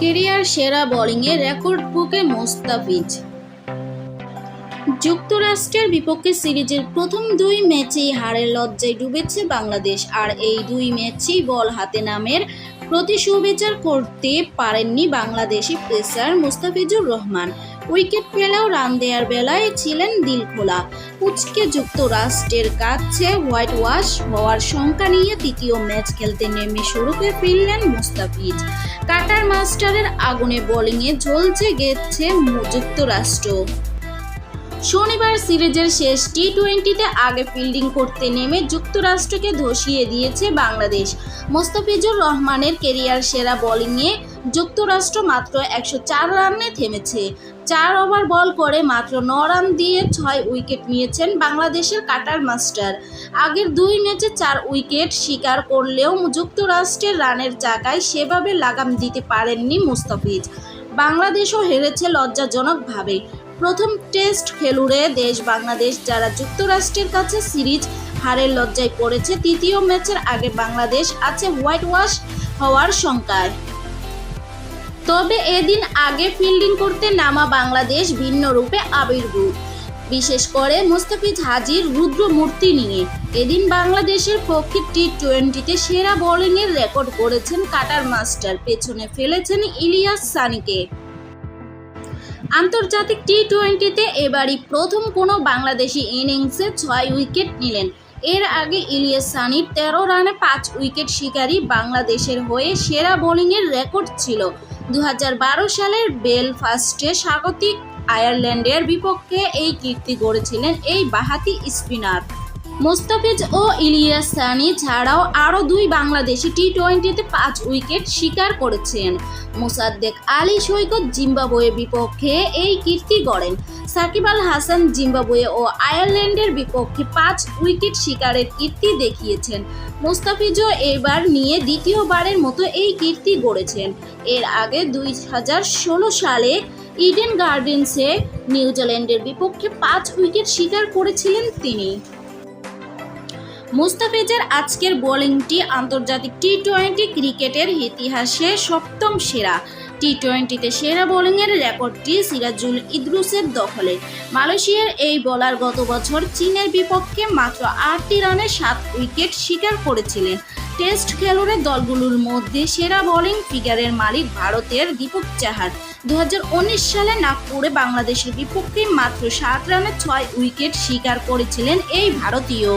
Career সেরা বোলিংয়ে record বুকে মোস্তাফিজ। যুক্তরাষ্ট্রের বিপক্ষে সিরিজের প্রথম দুই ম্যাচেই হারের লজ্জায় ডুবেছে বাংলাদেশ, আর এই দুই ম্যাচেই বল হাতে নামের প্রতি সুবিচার করতে পারেননি বাংলাদেশি পেসার মুস্তাফিজুর রহমান। উইকেট পেলেও রান দেওয়ার বেলায় ছিলেন দিলখোলা পুচকে যুক্তরাষ্ট্রের কাছে হোয়াইট ওয়াশ হওয়ার শঙ্কা নিয়ে তৃতীয় ম্যাচ খেলতে নেমে শুরুতে ফিরলেন মুস্তাফিজ। কাটার মাস্টারের আগুনে বোলিংয়ে ঝলছে গেছে যুক্তরাষ্ট্র। শনিবার সিরিজের শেষ টি টোয়েন্টিতে আগে ফিল্ডিং করতে নেমে যুক্তরাষ্ট্রকে ধসিয়ে দিয়েছে বাংলাদেশ। মোস্তাফিজুর রহমানের কেরিয়ার সেরা বোলিংয়ে যুক্তরাষ্ট্র মাত্র একশো চার রানে থেমেছে। চার ওভার বল করে মাত্র ন রান দিয়ে ছয় উইকেট নিয়েছেন বাংলাদেশের কাটার মাস্টার। আগের দুই ম্যাচে চার উইকেট শিকার করলেও যুক্তরাষ্ট্রের রানের চাকায় সেভাবে লাগাম দিতে পারেননি মুস্তাফিজ। বাংলাদেশও হেরেছে লজ্জাজনকভাবে। প্রথম টেস্ট খেলুড়ে দেশ বাংলাদেশ যারা যুক্তরাষ্ট্রের কাছে সিরিজ হারের লজ্জায় পড়েছে, তৃতীয় ম্যাচের আগে বাংলাদেশ আছে হোয়াইট ওয়াশ হওয়ার শঙ্কায়। তবে এদিন আগে ফিল্ডিং করতে নামা বাংলাদেশ ভিন্ন রূপে আবির্ভূত। বিশেষ করে মুস্তাফিজ হাজির রুদ্র মূর্তি নিয়ে। এদিন বাংলাদেশের পক্ষে টি টোয়েন্টিতে সেরা বোলিংয়ের রেকর্ড করেছেন কাটার মাস্টার, পেছনে ফেলেছেন ইলিয়াস সানিকে। আন্তর্জাতিক টি টোয়েন্টিতে এবারই প্রথম কোনো বাংলাদেশি ইনিংসে ছয় উইকেট নিলেন। এর আগে ইলিয়াস সানির তেরো রানে পাঁচ উইকেট শিকারী বাংলাদেশের হয়ে সেরা বোলিংয়ের রেকর্ড ছিল। দু হাজার বারো সালের বেলফাস্টে স্বাগতিক আয়ারল্যান্ডের বিপক্ষে এই কীর্তি গড়েছিলেন এই বাহাতি স্পিনার। মোস্তাফিজ ও ইলিয়াস সানি ছাড়াও আরও দুই বাংলাদেশি টি টোয়েন্টিতে পাঁচ উইকেট শিকার করেছেন। মোসাদ্দেক আলী সৈকত জিম্বাবুয়ের বিপক্ষে এই কীর্তি গড়েন। সাকিব আল হাসান জিম্বাবুয়ে ও আয়ারল্যান্ডের বিপক্ষে পাঁচ উইকেট শিকারের কীর্তি দেখিয়েছেন। মোস্তাফিজও এবার নিয়ে দ্বিতীয়বারের মতো এই কীর্তি গড়েছেন। এর আগে দুই হাজার ষোলো সালে ইডেন গার্ডেন্সে নিউজিল্যান্ডের বিপক্ষে পাঁচ উইকেট শিকার করেছিলেন তিনি। মুস্তাফিজের আজকের বোলিংটি আন্তর্জাতিক টি টোয়েন্টি ক্রিকেটের ইতিহাসে সপ্তম সেরা। টি টোয়েন্টিতে সেরা বোলিংয়ের রেকর্ডটি সিরাজুল ইদ্রুসের দখলে। মালয়েশিয়ার এই বোলার গত বছর চীনের বিপক্ষে মাত্র আটটি রানে সাত উইকেট শিকার করেছিলেন। টেস্ট খেলুড়ে দলগুলোর মধ্যে সেরা বোলিং ফিগারের মালিক ভারতের দীপক চাহার। দু হাজার উনিশ সালে নাগপুরে বাংলাদেশের বিপক্ষে মাত্র সাত রানে ছয় উইকেট শিকার করেছিলেন এই ভারতীয়।